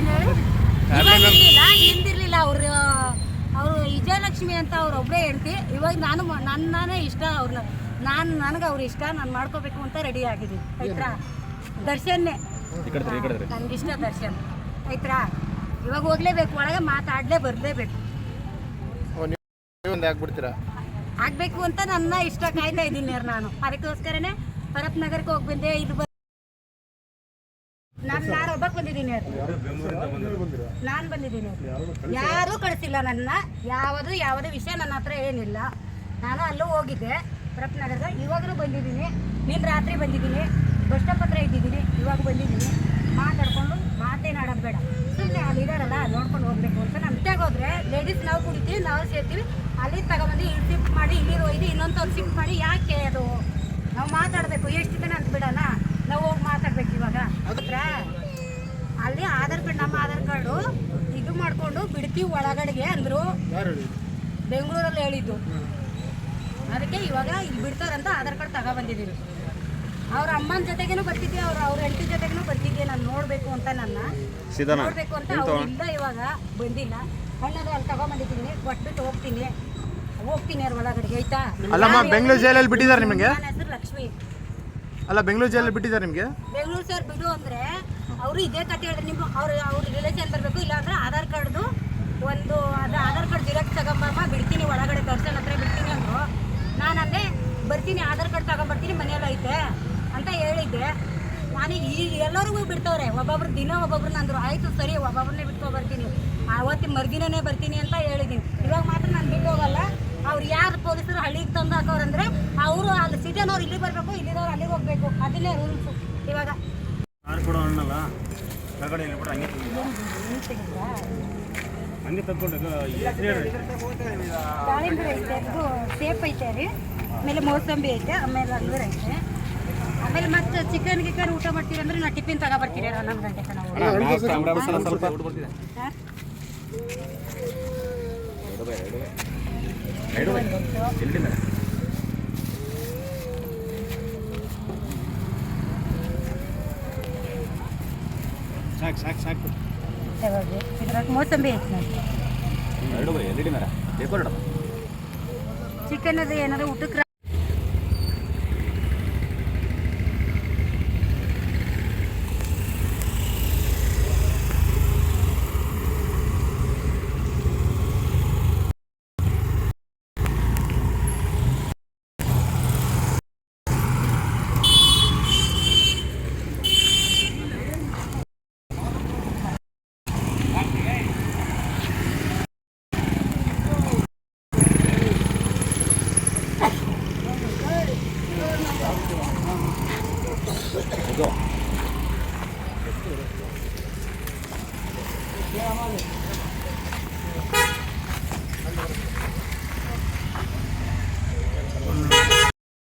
ಇರ್ಲಿಲ್ಲ ಹಿಂದಿರ್ಲಿಲ್ಲ. ಅವ್ರು ಅವರು ವಿಜಯಲಕ್ಷ್ಮಿ ಅಂತ ಅವ್ರ ಒಬ್ಬರೇ ಹೇಳ್ತಿ ಇವಾಗ ನಾನು ನನ್ನೇ ನನ್ನನೇ ಇಷ್ಟ ಅವ್ರನ್ನ ನಾನು ನನಗೆ ಅವ್ರ ಇಷ್ಟ ನಾನು ಮಾಡ್ಕೋಬೇಕು ಅಂತ ರೆಡಿ ಆಗಿದ್ದೀನಿ. ಆಯ್ತಾ ದರ್ಶನ್ನೇ. ನನಗಿಷ್ಟ ದರ್ಶನ್. ಆಯ್ತಾ ಇವಾಗ ಹೋಗ್ಲೇಬೇಕು ಒಳಗೆ ಮಾತಾಡಲೇ ಬರಲೇಬೇಕು. ಆಗ್ಬೇಕು ಅಂತ ನನ್ನ ಇಷ್ಟ ಕಾಯ್ತಾ ಇದ್ದೀನಿ ನಾನು. ಅದಕ್ಕೋಸ್ಕರನೇ ಭರತ್ ನಗರಕ್ಕೆ ಹೋಗಿ ಬಂದೆ. ಇದು ನಾನು ನಾನು ಒಬ್ಬಕ್ಕೆ ಬಂದಿದ್ದೀನಿ ನಾನು ಬಂದಿದ್ದೀನಿ. ಯಾರೂ ಕಳಿಸಿಲ್ಲ? ನನ್ನ. ಯಾವುದು ಯಾವುದೇ ವಿಷಯ ನನ್ನ ಹತ್ರ ಏನಿಲ್ಲ. ನಾನು ಅಲ್ಲೂ ಹೋಗಿದ್ದೆ. ಪ್ರಪ್ನಗರದ ನಗರದ. ಇವಾಗಲೂ ಬಂದಿದ್ದೀನಿ. ನಿನ್ನ ರಾತ್ರಿ ಬಂದಿದ್ದೀನಿ. ಬಸ್ ಸ್ಟಾಪ್ ಹತ್ರ ಇದ್ದಿದ್ದೀನಿ. ಇವಾಗ ಬಂದಿದ್ದೀನಿ. ಮಾತಾಡ್ಕೊಂಡು ಮಾತೇನಾಡೋದು ಬೇಡ. ಸುಮ್ಮನೆ ಅಲ್ಲಿ ಇದಾರಲ್ಲ ನೋಡ್ಕೊಂಡು ಹೋಗ್ಬೇಕು ಅಂತ ನಮ್ಮ ಹೋದ್ರೆ ಲೇಡೀಸ್ ನಾವು ಕುಡಿತೀವಿ ನಾವು ಸೇರ್ತೀವಿ. ಅಲ್ಲಿ ತಗೊಂಬಂದು ಇಲ್ಲಿ ಶಿಫ್ಟ್ ಮಾಡಿ ಇಲ್ಲಿ ಒಯ್ದು ಇನ್ನೊಂದು ಶಿಫ್ಟ್ ಮಾಡಿ ಯಾಕೆ ಅದು? ನಾವು ಮಾತಾಡಬೇಕು. ಎಷ್ಟು ದಿನ ಅಂತ ಬಿಡೋಣ ನಾವು ಹೋಗಿ ಮಾತಾಡ್ಬೇಕು ಇವಾಗ ಹತ್ರ ಅಲ್ಲಿ ಆಧಾರ್ ಕಾರ್ಡ್ ನಮ್ಮ ಆಧಾರ್ ಕಾರ್ಡು ಇದು ಬಿಡ್ತೀವಿ ಒಳಗಡೆಗೆ ಅಂದರು. ಬೆಂಗಳೂರಲ್ಲಿ ಹೇಳಿದ್ದು. ಅದಕ್ಕೆ ಇವಾಗ ಇಲ್ಲಿ ಬಿಡ್ತಾರಂತ ಆಧಾರ್ ಕಾರ್ಡ್ ತಗೊಬಂದಿದ್ದೀವಿ ಅವ್ರ ಅಮ್ಮನ ಜೊತೆಗೇನು ಬರ್ತಿದ್ದೆ ಅವ್ರ ಅವ್ರ ಹೆಂಡತಿ ಜೊತೆಗೇನು ಬರ್ತಿದ್ದೆ ನಾನು ನೋಡಬೇಕು ಅಂತ ನನ್ನ. ನೋಡಬೇಕು ಅಂತ ಅವ್ರು ಇಲ್ಲ ಇವಾಗ ಬಂದಿಲ್ಲ. ಹಣ್ಣದು ಅಲ್ಲಿ ತಗೊಂಬಂದಿದ್ದೀನಿ ಕೊಟ್ಬಿಟ್ಟು ಹೋಗ್ತೀನಿ. ಹೋಗ್ತೀನಿ ಅವ್ರ ಒಳಗಡೆಗೆ ಆಯ್ತಾ? ಅಲ್ಲಮ್ಮ ಬೆಂಗಳೂರು ಜೈಲಲ್ಲಿ ಬಿಟ್ಟಿದ್ದಾರೆ ನಿಮಗೆ? ನನ್ನ ಹೆಸರು ಲಕ್ಷ್ಮಿ. ಅಲ್ಲ ಬೆಂಗಳೂರು ಜೈಲಲ್ಲಿ ಬಿಟ್ಟಿದ್ದಾರೆ ನಿಮಗೆ? ಬೆಂಗಳೂರು ಸರ್ ಬಿಡು ಅಂದ್ರೆ ಅವರು ಇದೇ ಕತೆ ಹೇಳಿದ್ರೆ. ನಿಮ್ಮ ಅವ್ರ ಅವ್ರ ರಿಲೇಷನ್ ಬರಬೇಕು ಇಲ್ಲಾಂದ್ರೆ ಆಧಾರ್ ಕಾರ್ಡ್ದು ಒಂದು ಅದು ಆಧಾರ್ ಕಾರ್ಡ್ ಜಿರಾಕ್ಸ್ ತಗೊಂಬಮ್ಮ ಬಿಡ್ತೀನಿ ಒಳಗಡೆ ದರ್ಶನ್ ಹತ್ರ ಬಿಡ್ತೀನಿ ಅಂದರು. ನಾನು ಅಂದೆ ಬರ್ತೀನಿ ಆಧಾರ್ ಕಾರ್ಡ್ ತಗೊಂಬರ್ತೀನಿ ಮನೆಯಲ್ಲಿ ಐತೆ ಅಂತ ಹೇಳಿದ್ದೆ. ನಾನು ಈ ಎಲ್ಲರಿಗೂ ಬಿಡ್ತವ್ರೆ ಒಬ್ಬೊಬ್ರು ದಿನ ಒಬ್ಬೊಬ್ರನ್ನ ಅಂದ್ರು ಆಯಿತು ಸರಿ ಒಬ್ಬೊಬ್ರನ್ನೇ ಬಿಟ್ಕೊ ಬರ್ತೀನಿ ಆವತ್ತಿನ ಮರ್ದಿನೇ ಬರ್ತೀನಿ ಅಂತ ಹೇಳಿದ್ದೀನಿ ಇವಾಗ ಮಾತ್ರ ನಾನು ಬಿಟ್ಟು ಹೋಗಲ್ಲ ಅವ್ರು ಯಾರು ಪೊಲೀಸರು ಹಳ್ಳಿಗೆ ತಂದು ಹಾಕೋರಂದ್ರೆ ಅವರು ಅಲ್ಲಿ ಸಿಟಿನವ್ರು ಇಲ್ಲಿ ಬರಬೇಕು ಇಲ್ಲಿದವ್ರು ಅಲ್ಲಿಗೆ ಹೋಗಬೇಕು. ಅದನ್ನೇ ರೂಲ್ಸು ಇವಾಗ ಕಾರ್ ಕೂಡ ಅನ್ನಲ್ಲ ಹಂಗೆ ತಗೊಂಡು ದಾಳಿಂಬೆ ಐತೆ ಇದು ಸೇಪ್ ಐತೆ ರೀ. ಆಮೇಲೆ ಮೋಸಂಬಿ ಐತೆ ಆಮೇಲೆ ಅಂಗೂರ ಐತೆ. ಆಮೇಲೆ ಮತ್ತೆ ಚಿಕನ್ ಗಿಕನ್ ಊಟ ಮಾಡ್ತೀರಿ ಅಂದ್ರೆ ನಾ ಟಿಫಿನ್ ತಗೊಬರ್ತೀರಿ ಹನ್ನೊಂದು ಗಂಟೆಗೆ ನಾವು ಸ್ವಲ್ಪ ಸರ್? ಸಾಕು ಸಾಕು ಸಾಕು. ಇದ್ರಾಗ ಮೋಸಂಬಿ ಐತೆ ನೋಡಿ ಚಿಕನ್ ಅದು ಏನಾದ್ರು ಊಟಕ್ಕೆ ಇದು